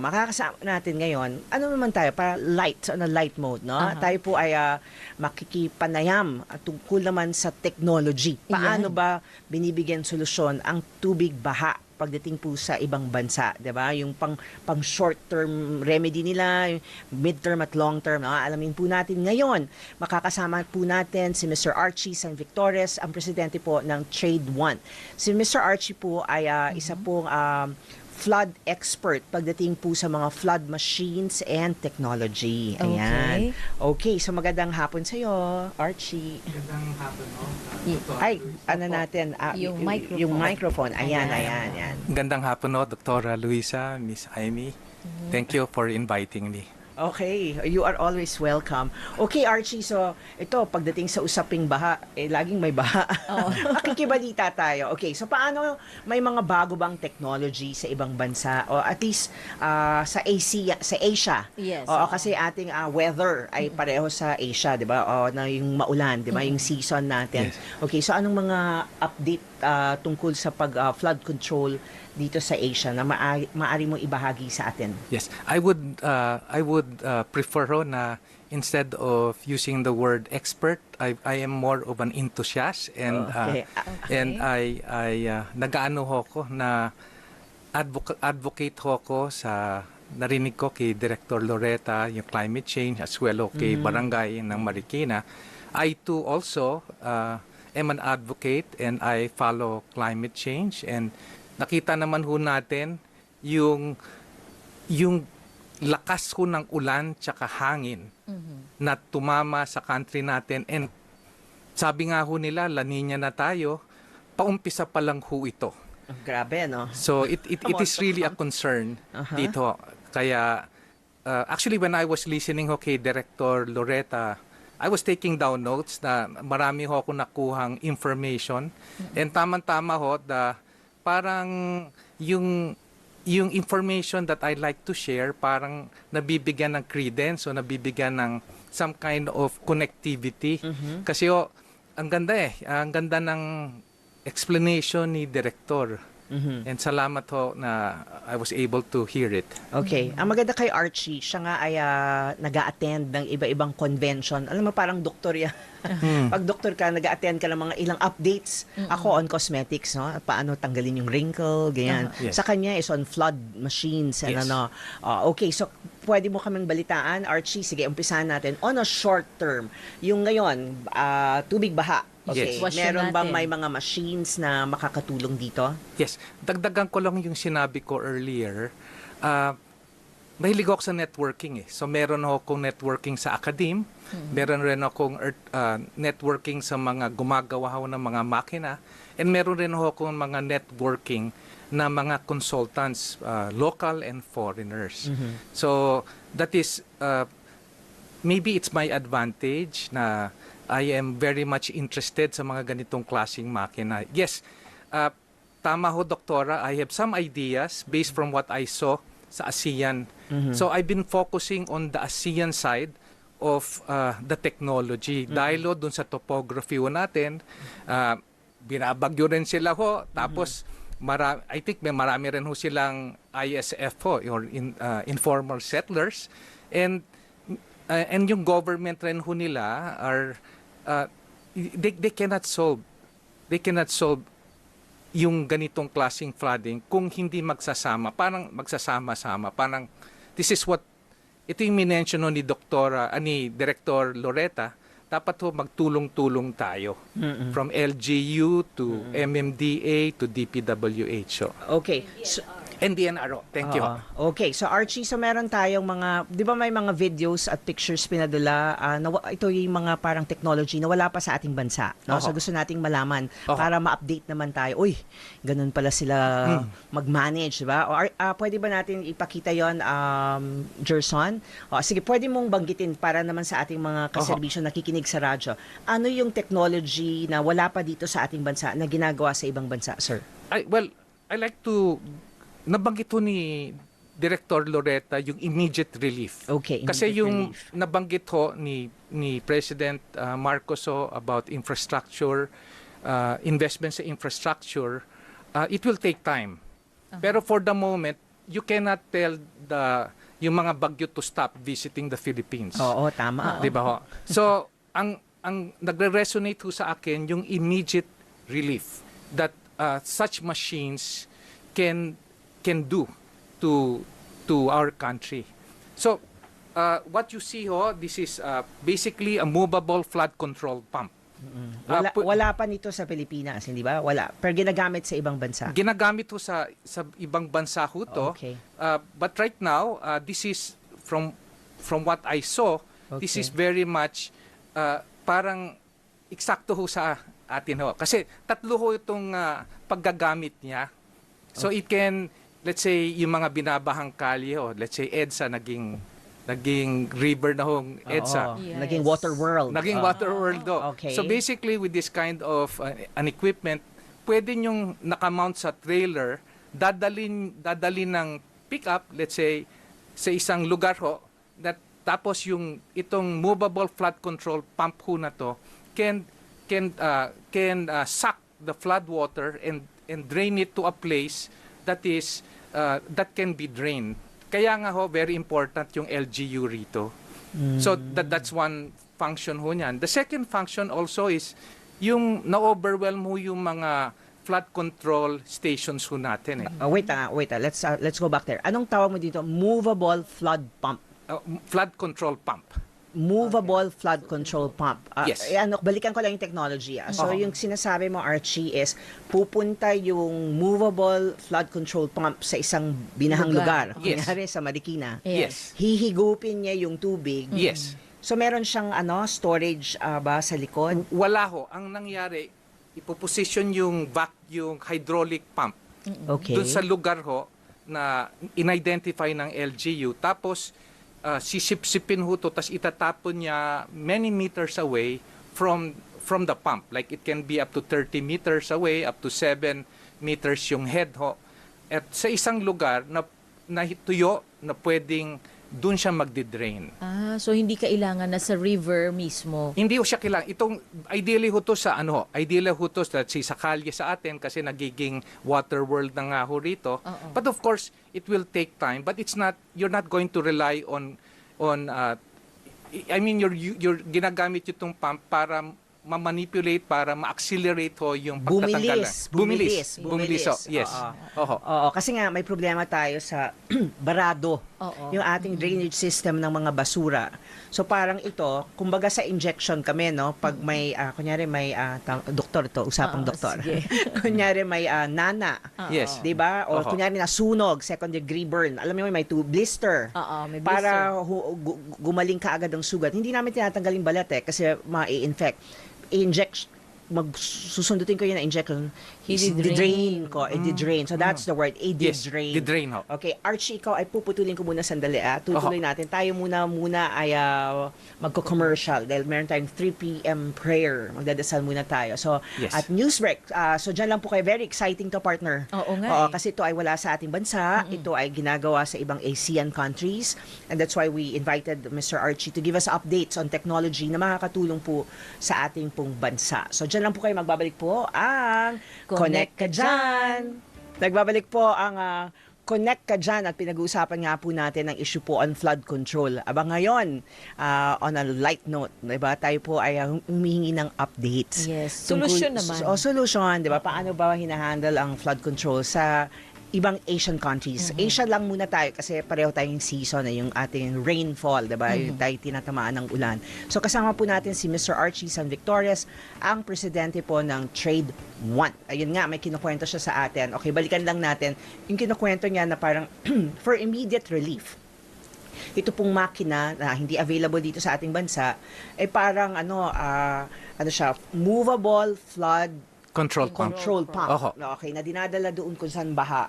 Makakasama natin ngayon, ano naman tayo, para light, on a light mode, no? Aha. Tayo po ay ah, makikipanayam at tungkol naman sa technology. Paano Yan. ba binibigyan solusyon ang tubig baha pagdating po sa ibang bansa, 'di ba? Yung pang pang short term remedy nila, yung mid term at long term. No? Alamin po natin ngayon. Makakasama po natin si Mr. Archie San Victores, ang presidente po ng Trade One. Si Mr. Archie po ay ah, isa pong um, flood expert pagdating po sa mga flood machines and technology. Ayan. Okay, so magandang hapon sa iyo, Archie. Magandang hapon, no? Y- Ay, ano natin? ah, Yung microphone. Yung microphone. Ayan, ayan, Ayan. ayan. Gandang hapon, no, Dr. Luisa, Miss Amy. Thank you for inviting me. Okay, you are always welcome. Okay, Archie, so ito, pagdating sa usaping baha, eh, laging may baha. Oo. Makikibalita tayo. Okay, so paano may mga bago bang technology sa ibang bansa o at least ah, sa Asia, sa Asia? Yes. Oo, kasi ating ah, weather ay pareho sa Asia, 'di ba? O na yung maulan, 'di ba? Yung season natin. Yes. Okay, so anong mga update ah, tungkol sa pag ah, flood control dito sa Asia na maari, maari mo ibahagi sa atin? Yes, I would uh, I would uh, prefer ho, na instead of using the word expert, I I am more of an enthusiast and Okay. uh, Okay. and I I uh, nagaano ho ko na advoca- advocate ho ko sa narinig ko kay Director Loretta yung climate change as well kay barangay ng Marikina. I too also uh, am an advocate and I follow climate change and nakita naman ho natin yung yung lakas ho ng ulan tsaka hangin Mhm. na tumama sa country natin and sabi nga ho nila La Nina na tayo paumpisa pa lang ho ito Oh, grabe, no? so it it, it is really a concern Aha. dito kaya uh, actually when I was listening ho kay Director Loretta I was taking down notes na marami ho ako nakuhang information and tamang-tama ho da parang yung yung information that I like to share parang nabibigyan ng credence o nabibigyan ng some kind of connectivity. Mhm. kasi ho ang ganda eh. Ang ganda ng explanation ni director Mhm. and salamat ho na I was able to hear it Okay. Ang maganda kay Archie, siya nga ay ah, nag-a-attend ng iba-ibang convention. Alam mo, parang doktor yan. Pag doktor ka, nag-a-attend ka ng mga ilang updates. Ako on cosmetics, no? Paano tanggalin yung wrinkle, ganyan. Uh-huh. Yes. Sa kanya is on flood machines and Yes. ano. Ah, okay, so pwede mo kaming balitaan, Archie. Sige, umpisahan natin. On a short term, yung ngayon, ah, tubig baha. Okay. Yes. Question Meron bang natin. may mga machines na makakatulong dito? Yes, dagdagan ko lang yung sinabi ko earlier. Uh, mahilig ako sa networking eh. So meron ako kong networking sa academe, meron rin akong earth- uh, networking sa mga gumagawa ho ng mga makina, and meron rin ako kong mga networking na mga consultants, uh, local and foreigners. So that is uh, maybe it's my advantage na I am very much interested sa mga ganitong klaseng makina. Yes, uh, tama ho, Doktora, I have some ideas based from what I saw sa ASEAN. So I've been focusing on the ASEAN side of uh, the technology. Dahil ho, dun sa topography ho natin, uh, binabagyo rin sila ho. Tapos, mara- I think may marami rin ho silang ISF ho, or in, uh, informal settlers. And uh, and yung government rin ho nila are uh, they they cannot solve they cannot solve yung ganitong klaseng flooding kung hindi magsasama parang magsasama-sama parang this is what ito yung minention ni Doktora ah, ni Director Loretta dapat ho magtulong-tulong tayo from LGU to MMDA to DPWH so, Okay. So, and DNRO thank you Oo. Okay, so Archie, so meron tayong mga, di ba may mga videos at pictures pinadala, ah, na, ito yung mga parang technology na wala pa sa ating bansa. No? Oo. So gusto nating malaman Oo. para ma-update naman tayo. Uy, ganun pala sila Hmm. mag-manage, di ba? O, ar- ah, pwede ba natin ipakita yon um, Gerson? O, sige, pwede mong banggitin para naman sa ating mga kaserbisyo nakikinig sa radyo. Ano yung technology na wala pa dito sa ating bansa na ginagawa sa ibang bansa, sir? I, well, I like to nabanggit ho ni Director Loretta yung immediate relief. Okay. Kasi immediate yung relief. nabanggit ho ni ni President uh, Marcos ho about infrastructure, uh, investment sa infrastructure, uh, it will take time. Pero for the moment, you cannot tell the yung mga bagyo to stop visiting the Philippines. Oo, tama. 'Di ba ho? So, ang ang nagre-resonate ho sa akin yung immediate relief that uh, such machines can can do to to our country. So, uh, what you see ho, this is uh, basically a movable flood control pump. Uh, Wala, pu- wala pa nito sa Pilipinas, hindi ba? Wala. Pero ginagamit sa ibang bansa. Ginagamit ho sa sa ibang bansa ho to. Okay. Uh, but right now, uh, this is from from what I saw, this Okay. is very much uh, parang eksakto ho sa atin ho. Kasi tatlo ho itong uh, paggagamit niya. So it can let's say yung mga binabahang kalye ho, let's say EDSA naging naging river na hong EDSA. Oo, Yes. Naging water world. Naging Oo. water world do. Okay. So basically with this kind of uh, an equipment, pwede nyong nakamount sa trailer, dadalin dadalin ng pickup, let's say sa isang lugar ho, that tapos yung itong movable flood control pump ho na to can can uh, can uh, suck the flood water and and drain it to a place that is uh, that can be drained. Kaya nga ho very important yung LGU rito. So that that's one function ho niyan. The second function also is yung na-overwhelm ho yung mga flood control stations ho natin eh. Ah, wait, ah, wait. ah. Let's ah, let's go back there. Anong tawag mo dito? Movable flood pump. Uh, flood control pump. Movable flood control pump. Ah, Yes. eh, ano, balikan ko lang yung technology. ah. So, Oo. yung sinasabi mo, Archie, is pupunta yung movable flood control pump sa isang binahang lugar. Lugar. Yes. Kunyari sa Marikina. Yes. Hihigupin niya yung tubig. Yes. So, meron siyang ano storage ah, ba sa likod? Wala ho. Ang nangyari, ipoposition yung vac, yung hydraulic pump Okay. doon sa lugar ho na in-identify ng LGU. Tapos, uh, sisipsipin ho to, tapos itatapon niya many meters away from from the pump. Like it can be up to 30 meters away, up to 7 meters yung head ho. At sa isang lugar na, na tuyo na pwedeng doon siya magdi-drain. Ah, so hindi kailangan na sa river mismo. Hindi ho siya kailangan. Itong ideally ho to sa ano ideally ho to sa, sa kalye sa atin kasi nagiging water world na nga ho rito. Oo. But of course, it will take time but it's not you're not going to rely on on uh, I mean you're you're ginagamit yung pump para ma-manipulate para ma-accelerate ho yung pagtatanggal. Bumilis, Bumilis. bumilis, Bumilis. ho. bumilis. Yes. Oo. Oho. Oo, kasi nga may problema tayo sa barado. Oo. Yung ating drainage system ng mga basura. So parang ito, kumbaga sa injection kami, no? Pag may, ah, kunyari may, ah, ta- doktor to, usapang Oo, doktor. sige. kunyari may ah, nana. Oo. Yes. Di ba? O Oho. kunyari nasunog, second degree burn. Alam mo may two blister. Oo, may Para blister. hu- gu- gumaling ka agad ang sugat. Hindi namin tinatanggal yung balat eh kasi ma-infect. I-inject magsusundutin ko yun na injection I-drain. ko i-drain so that's the word Yes. i-drain Di-drain ho. Okay, Archie, ikaw ay puputulin ko muna sandali ah. Tutuloy natin. Tayo muna muna ay ah, magko-commercial dahil meron tayong 3 p.m. prayer. Magdadasal muna tayo. So, Yes. at news break. ah, so, dyan lang po kayo. Very exciting to, partner. Oo nga Oo, eh. kasi ito ay wala sa ating bansa. Ito ay ginagawa sa ibang ASEAN countries. And that's why we invited Mr. Archie to give us updates on technology na makakatulong po sa ating pong bansa. So, dyan lang po kayo. Magbabalik po ang Connect Ka Dyan! Nagbabalik po ang ah, Connect Ka Dyan at pinag-uusapan nga po natin ang issue po on flood control. Aba ngayon, ah, on a light note, diba, tayo po ay ah, humihingi ng updates. Yes. Solusyon naman. O, solution, di ba? Paano ba hinahandle ang flood control sa ibang Asian countries? Mm-hmm. Asia lang muna tayo kasi pareho tayong season na yung ating rainfall, di ba? Yung Mm-hmm. tayo tinatamaan ng ulan. So kasama po natin si Mr. Archie San Victorias, ang presidente po ng Trade One. Ayun nga, may kinukwento siya sa atin. Okay, balikan lang natin. Yung kinukwento niya na parang for immediate relief ito pong makina na hindi available dito sa ating bansa ay parang ano ah, ano siya movable flood Control pump. control pump. Oho. Okay, na dinadala doon kung saan baha.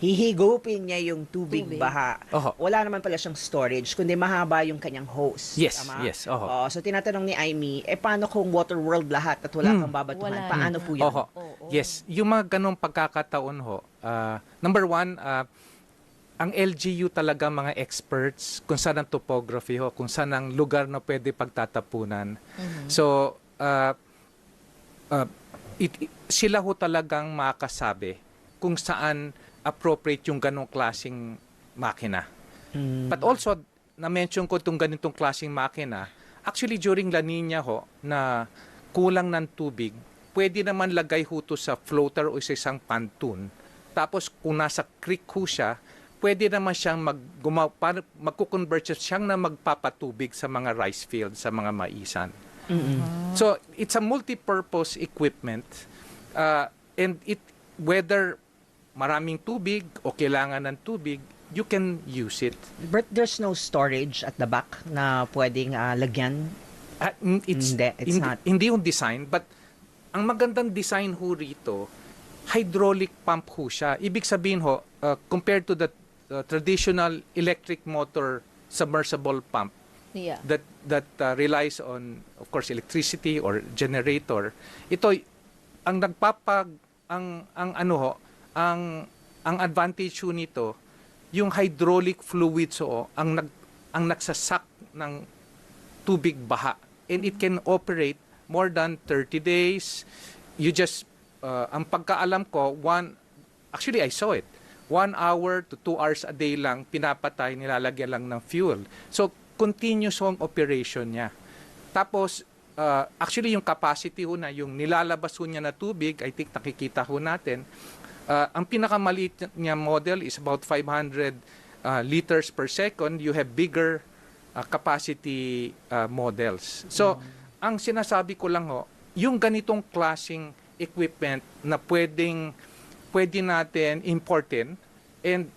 Hihigupin niya yung tubig, Tubig. baha. Oho. Wala naman pala siyang storage, kundi mahaba yung kanyang hose. Yes, Tama? yes, oho. Oo, so tinatanong ni Amy, eh paano kung water world lahat at wala Hmm. kang babatuhan? Wala. Paano po yun? Oho. Oo. Yes, yung mga ganong pagkakataon ho. ah, number one, ah, ang LGU talaga mga experts kung saan ang topography ho, kung saan ang lugar na pwede pagtatapunan. So, ah, ah, it- sila ho talagang makasabi kung saan appropriate yung ganong klasing makina. Mm. But also, na-mention ko itong ganitong klaseng makina, actually during La Nina ho, na kulang ng tubig, pwede naman lagay ho to sa floater o sa isang pontoon. Tapos kung nasa creek ho siya, pwede naman siyang mag, gumaw, magkukonvert siya siyang na magpapatubig sa mga rice fields, sa mga maisan. So, it's a multi-purpose equipment. Uh, and it, whether maraming tubig o kailangan ng tubig, you can use it. But there's no storage at the back na pwedeng ah, lagyan. Mm, it's, Hindi, it's hindi, not. hindi yung design, but ang magandang design ho rito, hydraulic pump ho siya. Ibig sabihin ho, uh, compared to the uh, traditional electric motor submersible pump Yeah. that that uh, relies on of course electricity or generator, ito ang nagpapag ang ang ano ho, ang ang advantage nito, yung hydraulic fluids ho, ang nag ang nagsasak ng tubig baha. And it can operate more than 30 days. You just uh, ang pagkaalam ko one actually I saw it. One hour to two hours a day lang pinapatay nilalagyan lang ng fuel. So continuous hong operation niya. Tapos uh, actually yung capacity ho na yung nilalabas ho niya na tubig I think nakikita ho natin uh, ang pinakamaliit niya model is about 500 uh, liters per second. You have bigger uh, capacity uh, models. So, ang sinasabi ko lang ho, yung ganitong klasing equipment na pwedeng pwede natin importin and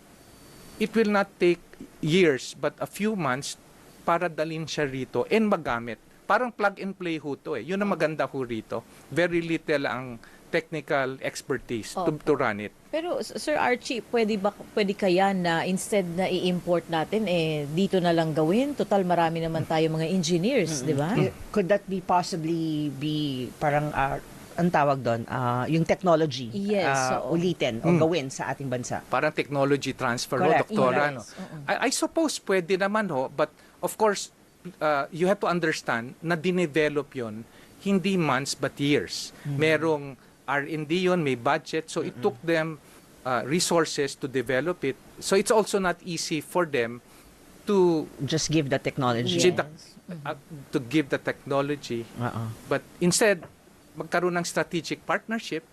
it will not take years but a few months para dalhin siya rito and magamit. Parang plug and play ho to eh. Yun ang maganda ho rito. Very little ang technical expertise to, to run it. Pero Sir Archie, pwede ba pwede kaya na instead na i-import natin eh dito na lang gawin? Total marami naman tayo mga engineers, 'di ba? Eh, Could that be possibly be parang ah, ang tawag doon, ah, yung technology Yes, ah, oo. ulitin o Mm. gawin sa ating bansa? parang technology transfer ho, Correct. doktora. Yes. No? Oo. I, I suppose pwede naman ho, but of course, uh, you have to understand na dinevelop yon hindi months but years. Merong R&D yon may budget, so it took them uh, resources to develop it. So it's also not easy for them to Just give the technology. Yes. the, uh, to give the technology, Oo. but instead magkaroon ng strategic partnership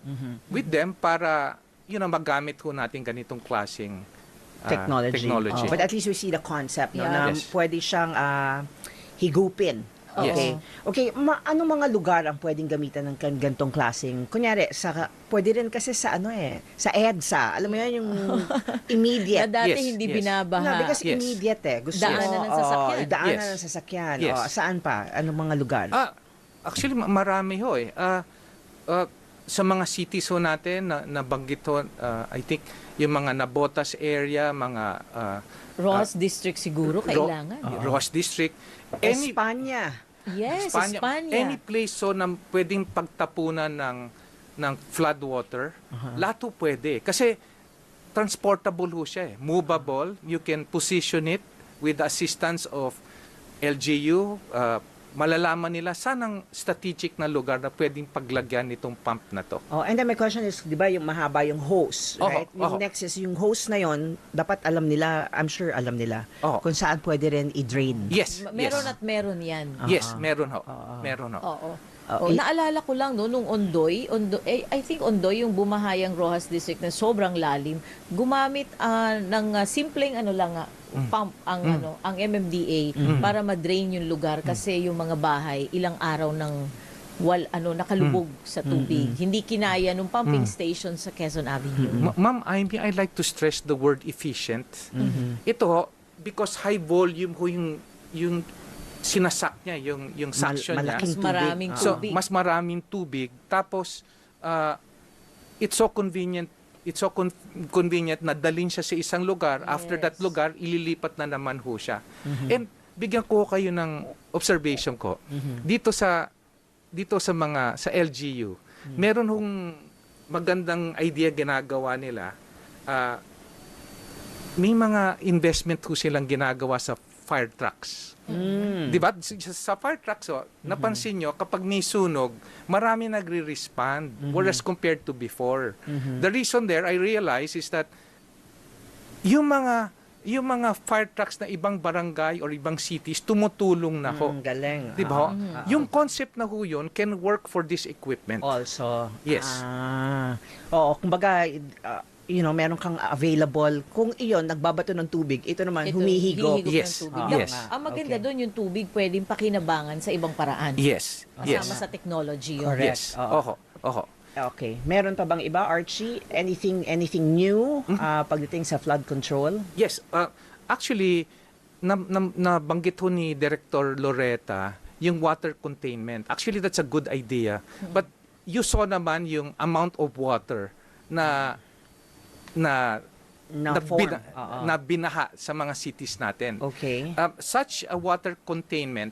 with them para yun ang magamit ho natin ganitong klaseng uh, technology. technology. Oh, but at least we see the concept no, Yeah. na Yes. pwede siyang ah, higupin. Yes. Okay. Okay, ma- anong mga lugar ang pwedeng gamitan ng kan- gantong klaseng? Kunyari, sa pwede rin kasi sa ano eh, sa EDSA. Alam mo yan yung Na immediate. dati Yes, hindi yes. binabaha. No, because Yes. immediate eh. Gusto Daanan mo, ng sasakyan. Oh, daanan Yes. ng sasakyan. Yes. Oh, saan pa? Anong mga lugar? Ah, actually ma- marami ho eh. Ah, ah, sa mga cities ho natin na nabanggit ho, ah, I think yung mga Nabotas area, mga ah, Ross District siguro Ro- kailangan. Ross District, any Espanya. Yes, Espanya, Espanya. any place so na pwedeng pagtapunan ng ng flood water, lahat ho pwede. Kasi transportable ho siya eh. Movable, you can position it with the assistance of LGU, uh, malalaman nila saan ang strategic na lugar na pwedeng paglagyan nitong pump na to. Oh, and then my question is, 'di ba, yung mahaba yung hose, right? Yung oho. next is yung hose na yon, dapat alam nila, I'm sure alam nila Oho. kung saan pwede rin i-drain. Yes, Ma- Meron yes. at meron yan. Yes, Ah. meron ho. Ah. Meron ho. Oo. Oh, Oh, i- naalala ko lang no nung Ondoy, Ondoy eh, I think Ondoy yung bumahayang Rojas District na sobrang lalim, gumamit ah, ng ah, simpleng ano lang ah, pump ang Mm. ano, ang MMDA para ma-drain yung lugar kasi yung mga bahay ilang araw ng wal ano nakalubog sa tubig. Hindi kinaya nung pumping station sa Quezon Avenue. Ma- Ma'am, I mean, I'd like to stress the word efficient. Ito, ho, because high volume ho yung, yung sinasak niya, yung, yung Mal- suction niya. malaking Mas tubig. maraming. So, tubig. mas maraming tubig. Tapos, uh, it's so convenient it's so con- convenient na dalhin siya sa isang lugar. After that lugar, ililipat na naman ho siya. And bigyan ko kayo ng observation ko. Dito sa dito sa mga sa LGU, meron hong magandang idea ginagawa nila. Ah, may mga investment ho silang ginagawa sa fire trucks. Mm. Di ba? Sa, fire trucks, oh, napansin nyo, kapag may sunog, marami nagre-respond. Whereas compared to before. The reason there, I realize, is that yung mga yung mga fire trucks na ibang barangay or ibang cities tumutulong na ho. Mm, galing. Di ba? Ah, Yung concept na ho yun can work for this equipment. Also. Yes. Ah. Oo, kumbaga, uh, you know, meron kang available. Kung iyon, nagbabato ng tubig, ito naman, Ito, humihigo. hihigop Yes. ng tubig. Ah, Yes. Ang maganda Okay. doon yung tubig pwedeng pakinabangan sa ibang paraan. Yes. Yes. Kasama sa technology yun. Correct. Yes. Oo. Oho. Oho. Okay. Meron pa bang iba, Archie? Anything anything new Hmm? ah, pagdating sa flood control? Yes, uh, actually na, na, nabanggit ho ni Director Loretta yung water containment. Actually that's a good idea. But you saw naman yung amount of water na na Na, na, form? bina- Oo. na binaha sa mga cities natin. okay. Uh, such a water containment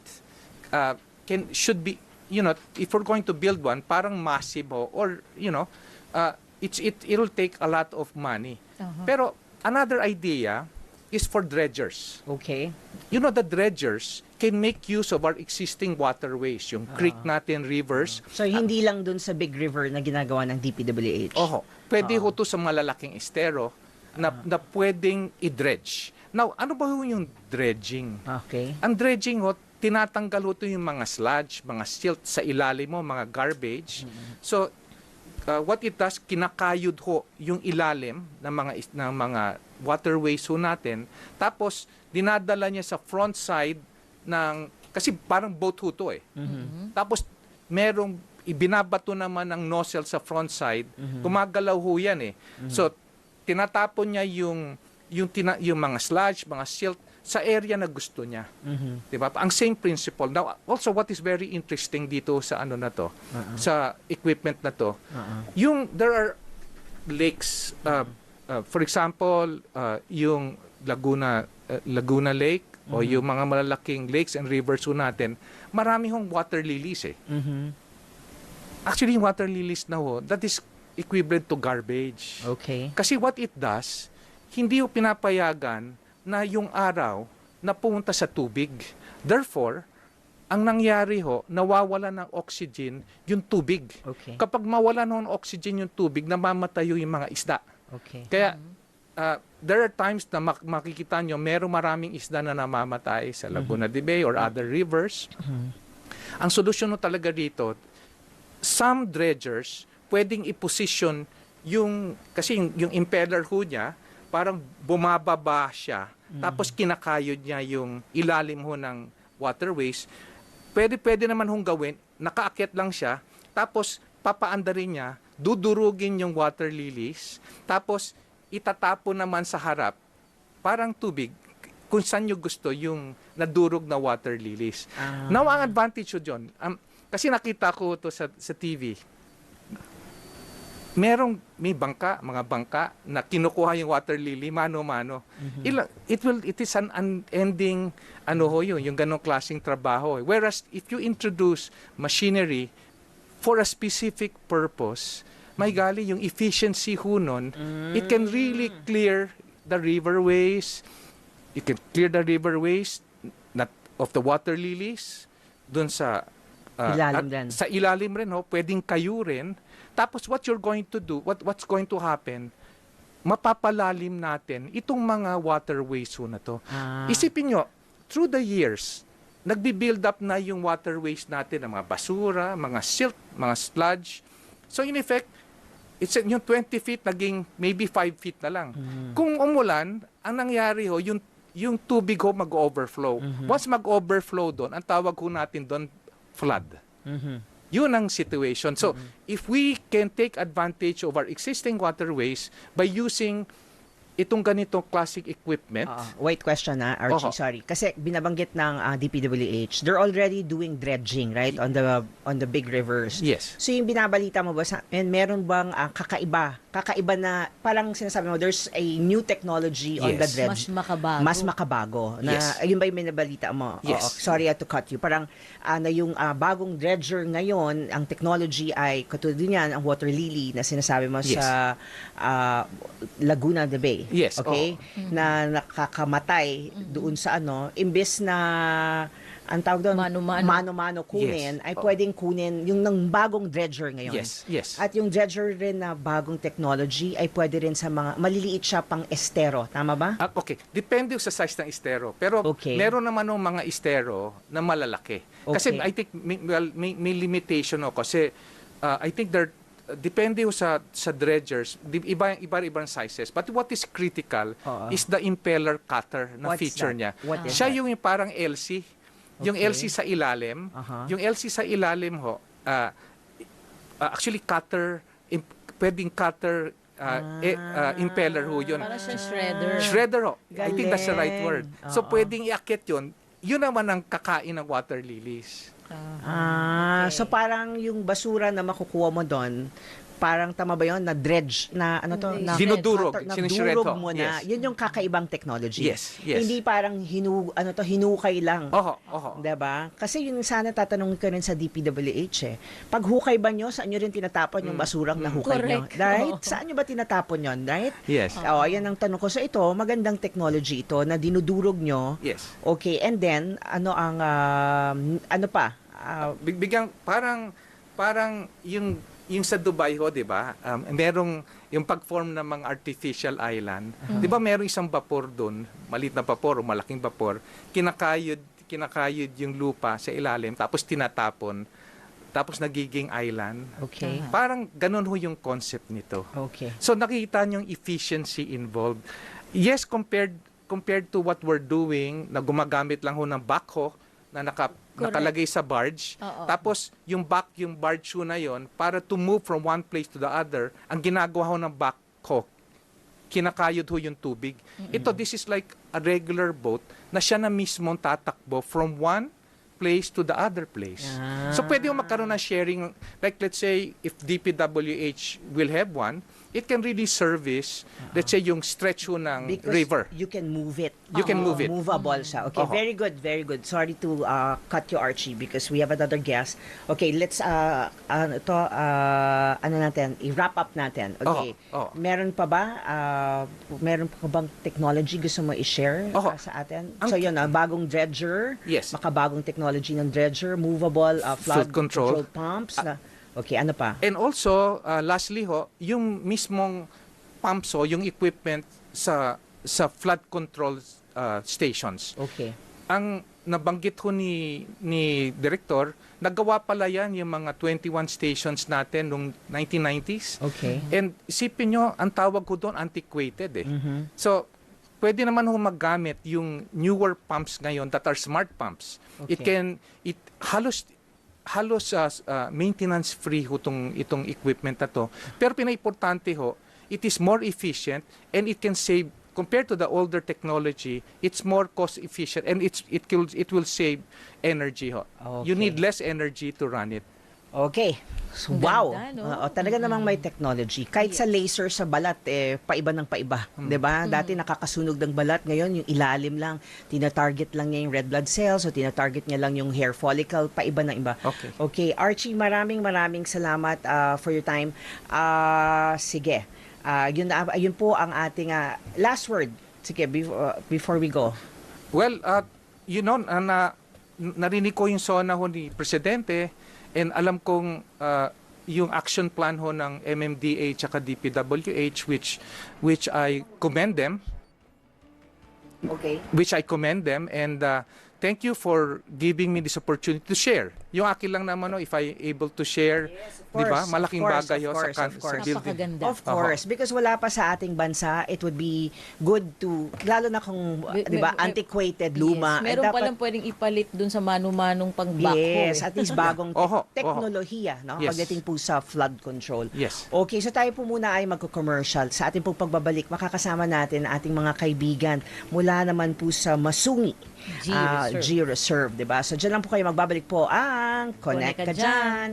uh, can should be you know if we're going to build one parang massive ho, or you know uh, it's it it'll take a lot of money. Aha. Pero another idea is for dredgers. Okay. You know the dredgers can make use of our existing waterways, yung creek natin, rivers. So, hindi lang dun sa big river na ginagawa ng DPWH? Oho, pwede ho to sa malalaking estero na, na pwedeng i-dredge. Now, ano ba ho yung dredging? Okay. Ang dredging ho, tinatanggal ho to yung mga sludge, mga silt sa ilalim mo, mga garbage. So, uh, what it does, kinakayod ho yung ilalim ng mga is- ng mga waterways ho natin. Tapos dinadala niya sa front side ng kasi parang boat ho to eh. Tapos merong ibinabato naman ng nozzle sa front side, gumagalaw ho yan eh. So tinatapon niya yung yung tina, yung mga sludge, mga silt sa area na gusto niya. Mhm. 'Di ba? Ang same principle. Now, also what is very interesting dito sa ano na to, sa equipment na to, Uh-uh. yung there are lakes uh, uh, for example, uh, yung Laguna uh, Laguna Lake o yung mga malalaking lakes and rivers ho natin, marami hong water lilies eh. Mhm. Actually, yung water lilies na ho, that is equivalent to garbage. Okay. Kasi what it does, hindi ho pinapayagan na yung araw na pumunta sa tubig. Therefore, ang nangyari ho, nawawala ng oxygen yung tubig. Okay. Kapag mawala ng oxygen yung tubig, namamatayo yung mga isda. Okay. Kaya, uh, there are times na mak- makikita nyo, merong maraming isda na namamatay sa Laguna de Bay or other rivers. Ang solusyon talaga dito, some dredgers pwedeng i-position yung, kasi yung, yung impeller ho niya, parang bumababa siya, tapos kinakayod niya yung ilalim ho ng waterways. Pwede, pwede naman hong gawin, nakaakyat lang siya, tapos papaanda rin niya, dudurugin yung water lilies, tapos itatapon naman sa harap, parang tubig, kung saan nyo gusto yung nadurog na water lilies. Ah. Now, ang advantage ko dyan, um, kasi nakita ko to sa, sa TV, merong may bangka, mga bangka na kinukuha yung water lily mano-mano. Ila- it will it is an unending ano ho yun, yung ganong klaseng trabaho. Whereas if you introduce machinery for a specific purpose, may gali yung efficiency ho nun, it can really clear the riverways, it can clear the riverways not of the water lilies dun sa uh, Ilalim at- sa ilalim rin ho, pwedeng kayo rin. Tapos what you're going to do, what what's going to happen, mapapalalim natin itong mga waterways ho na to. Ah. Isipin nyo, through the years, nagbi-build up na yung waterways natin ng mga basura, mga silt, mga sludge. So in effect, it's yung 20 feet naging maybe 5 feet na lang. Kung umulan, ang nangyari ho, yung yung tubig ho mag-overflow. Once mag-overflow doon, ang tawag ho natin doon flood. Mhm. Yun ang situation. So, if we can take advantage of our existing waterways by using itong ganitong classic equipment, Oo. wait question na, Archie, Oho. sorry. Kasi binabanggit ng ah, DPWH, they're already doing dredging, right? On the on the big rivers. yes. So yung binabalita mo ba, sa, and meron bang ah, kakaiba? Kakaiba na, parang sinasabi mo, there's a new technology on the Yes. dredge. Mas makabago. Mas makabago. Na, Yes. Ayun ba yung binabalita mo? Yes. Oo. sorry ah, to cut you. Parang ah, na yung ah, bagong dredger ngayon, ang technology ay, katulad din yan, ang water lily na sinasabi mo Yes. sa ah, Laguna de Bay. Yes, Okay? Na nakakamatay doon sa ano, imbes na ang tawag doon, Mano-mano. mano-mano kunin, Yes. ay pwedeng kunin yung ng bagong dredger ngayon. Yes, yes. At yung dredger rin na bagong technology ay pwede rin sa mga, maliliit siya pang estero. Tama ba? Ah, okay. Depende sa size ng estero. Pero Okay. meron naman ng mga estero na malalaki. Kasi Okay. I think may, well, may, may limitation ako. Kasi uh, I think there depende ho sa sa dredgers, iba iba ibang sizes. But what is critical Oo. is the impeller cutter na What's feature that? niya. What is Siya yung parang LC. Yung Okay. LC sa ilalim. Aha. Yung LC sa ilalim ho, ah, ah, actually cutter, imp- pwedeng cutter ah, eh, ah, impeller ho yun. Para siya shredder. Shredder ho. I think that's the right Galing. word. So Oo. pwedeng iakyat yun. Yun naman ang kakain ng water lilies. Ah, Okay. so parang yung basura na makukuha mo doon, parang tama ba yun, na dredge, na ano to? Na, Dinudurog, na sinishred durog ho. mo na. Yes. Yun yung kakaibang technology. Yes, yes. Hindi parang hinu, ano to, hinukay lang. Oho, oho. 'Di ba? Kasi yun sana tatanungin ko rin sa DPWH eh. Pag hukay ba nyo, saan nyo rin tinatapon yung basurang nahukay nyo? Correct. Right? Oo. Saan nyo ba tinatapon yon Right? Yes. Oh, ayan ang tanong ko. So ito, magandang technology ito na dinudurog nyo. Yes. Okay, and then, ano ang, um, ano pa? Ah, Big- Bigyan, parang, parang yung, yung sa Dubai ho, di ba? Um, merong, yung pag-form ng mga artificial island. Di ba merong isang vapor doon, maliit na vapor o malaking vapor, kinakayod, kinakayod yung lupa sa ilalim, tapos tinatapon, tapos nagiging island. okay. Parang ganun ho yung concept nito. Okay. So nakikita niyo yung efficiency involved. Yes, compared compared to what we're doing, na gumagamit lang ho ng backhoe na naka, nakalagay sa barge. Oo. Tapos yung back, yung barge ho na yon para to move from one place to the other, ang ginagawa ho ng backhoe, kinakayod ho yung tubig. Ito, this is like a regular boat na siya na mismo tatakbo from one place to the other place. Ah. So pwede ho magkaroon ng sharing, like let's say, if DPWH will have one, it can really service, let's say, yung stretch ho ng Because river. you can move it. You can move it. Movable siya. Okay, Oho. very good, very good. Sorry to uh, cut you, Archie, because we have another guest. Okay, let's, uh, ano to, uh, ano natin, i-wrap up natin. Okay. Oho, oho. Meron pa ba, uh, meron pa bang technology gusto mo i-share Oho. uh, sa atin? Ang- so yun, uh, bagong dredger, Yes. makabagong technology ng dredger, movable uh, flood, Flood control. pumps. na, okay, ano pa? And also, uh, lastly ho, yung mismong pumps ho, yung equipment sa sa flood control uh, stations. Okay. Ang nabanggit ho ni ni director, nagawa pala yan yung mga 21 stations natin noong 1990s. Okay. And isipin nyo, ang tawag ko doon, antiquated eh. Mhm. So, pwede naman ho maggamit yung newer pumps ngayon that are smart pumps. It Okay. can, it halos halos uh, uh, maintenance free ho tong, itong equipment na to. Pero pinaiportante ho, it is more efficient and it can save compared to the older technology, it's more cost efficient and it's it will it will save energy ho. You Okay. need less energy to run it. Okay. So, Ang wow. ganda, no? Oo, talaga namang may technology. Kahit sa laser sa balat, eh, paiba ng paiba. 'di ba? Dati nakakasunog ng balat, ngayon yung ilalim lang, tina-target lang niya yung red blood cells o tina-target niya lang yung hair follicle, paiba ng iba. Okay. Okay, Archie, maraming maraming salamat ah, for your time. Ah, sige. Ah, yun, na- yun po ang ating ah, last word. Sige, before, before we go. Well, uh, you know, uh, na, narinig ko yung sona ho ni Presidente and alam kong uh, yung action plan ho ng MMDA tsaka DPWH which which I commend them Okay. which I commend them and uh, thank you for giving me this opportunity to share. Yung akin lang naman no, if I able to share, Of 'di ba? Malaking course, bagay course, sa, kan- sa building. Napakaganda. Of course, because wala pa sa ating bansa, it would be good to, lalo na kung, di ba, antiquated, luma. Yes. eh, Meron dapat- palang pwedeng ipalit dun sa mano-manong pang-backhoe. Yes, eh. at least bagong te- Oho, teknolohiya, no? Yes. Pagdating po sa flood control. Yes. Okay, so tayo po muna ay magko-commercial. Sa ating pong pagbabalik, makakasama natin ang ating mga kaibigan mula naman po sa Masungi. G ah, Reserve. G Reserve, di ba? So dyan lang po kayo magbabalik po ang Connect, Connect ka ka dyan.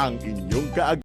ang inyong kaag